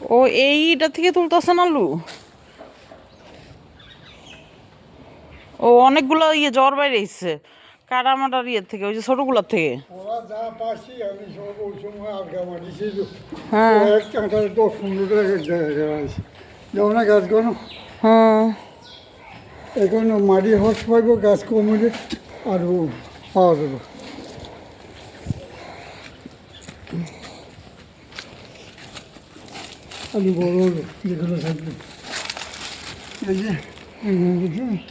ও এইটা থেকে তুলতেছেন আলু? ও অনেকগুলো ইয়ে জ্বর বাইরে এসছে কাটামাটার ইয়ে থেকে ওই যে ছোটগুলোর থেকে। হ্যাঁ। না গাছ কোনো হ্যাঁ। এখন মাটি হস পাইব গাছ কমিলে আর পাওয়া যাবে। আলু বড় হলো যেগুলো থাকবে?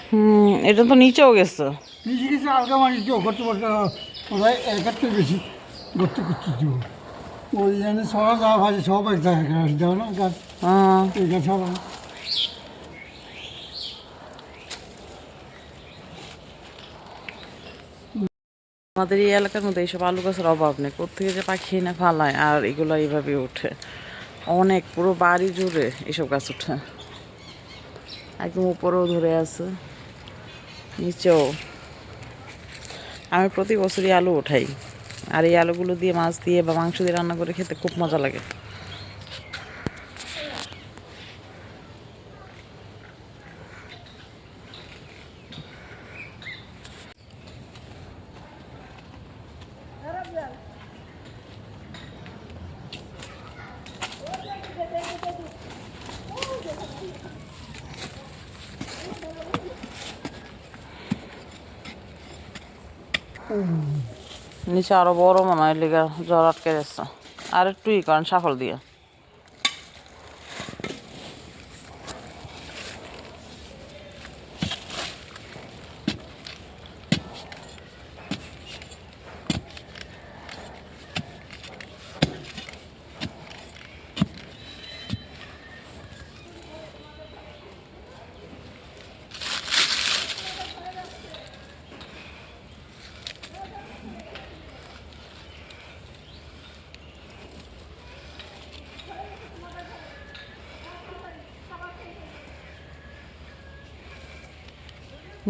হুম এটা তো নিচেও গেছে। নিজে কিছু আলগা মাটি দিও করতে করতে ওরা একাত্তর বেশি করতে করতে দিব। ওই জন্য সবাই যা ভাজি সব এক জায়গায় গাছ দেওয়া না গাছ? হ্যাঁ। এই গাছ হবে। আমাদের এই এলাকার মধ্যে এইসব আলু গাছের অভাব নেই। কোথেকে যে পাখি না ফালায় আর এগুলো এইভাবে ওঠে। অনেক, পুরো বাড়ি জুড়ে এসব গাছ ওঠে। একদম উপরেও ধরে আছে, নিচেও। আমি প্রতি বছরই আলু ওঠাই, আর এই আলুগুলো দিয়ে মাছ দিয়ে বা মাংস দিয়ে রান্না করে খেতে খুব মজা লাগে। নিচে আরও বড় মনে হয়, লিগা জ্বর আটকে যাচ্ছে। আর একটু ই করেন, সাফল দিয়ে।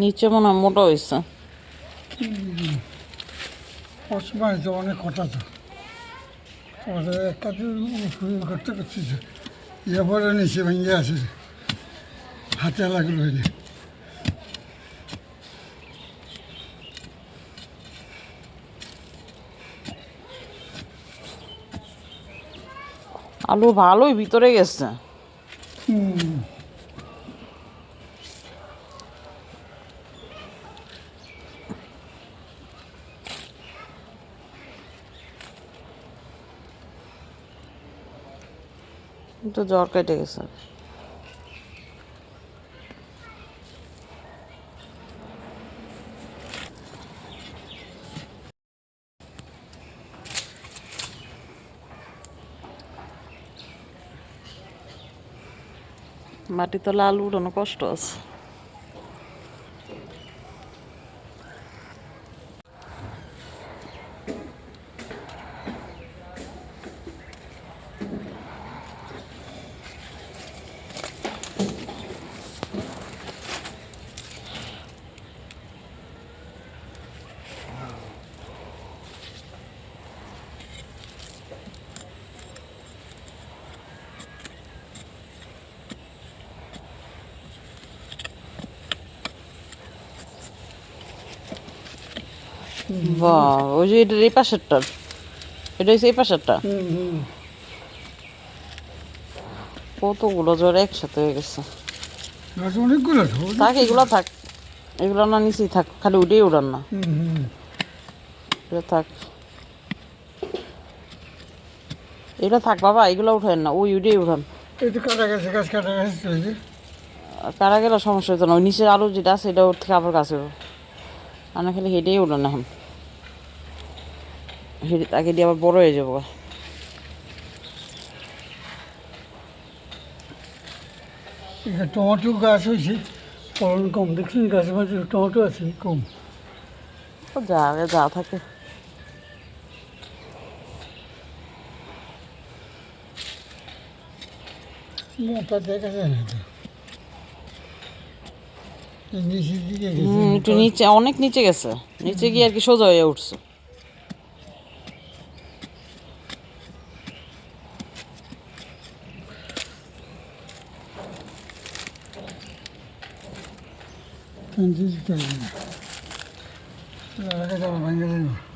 নিচে মনে হয় মোটা হয়েছে। অসময় তো অনেক কথা তো একটা করতে নিচে ভেঙে আছে। হাতে লাগল আলু ভালোই ভিতরে গেছে। হুম। তো জ্বর কেটে গেছে। মাটি তো লাল উঠানো কষ্ট আছে। বাহ ওই যে এটা এই পাশেরটার এটা হচ্ছে এই পাশেরটা? কতগুলো জ্বর একসাথে হয়ে গেছে। অনেকগুলো থাক এগুলো থাক। এগুলো না নিচেই থাক খালি উঠেই উড়ান না। থাক। এগুলো থাক বাবা এগুলো উঠেন না ওই উঠেই উঠান। কারা গেলে সমস্যা হতো না ওই নিচের আলু যেটা আছে এটা ওর থেকে আবার কাছে আর না খালি হেঁটেই উঠান এখন। তাকে দিয়ে আবার বড় হয়ে যাব। টমেটো গাছ হয়েছে। ফলন কম দেখছেন গাছের মাঝে টমেটো আছে কম। ও যা যা থাকে। মোটা দেখা যায় না গেছে। নিচে অনেক নিচে গেছে। নিচে গিয়ে আর কি সোজা হয়ে উঠছে। শান্তি দিতে হবে না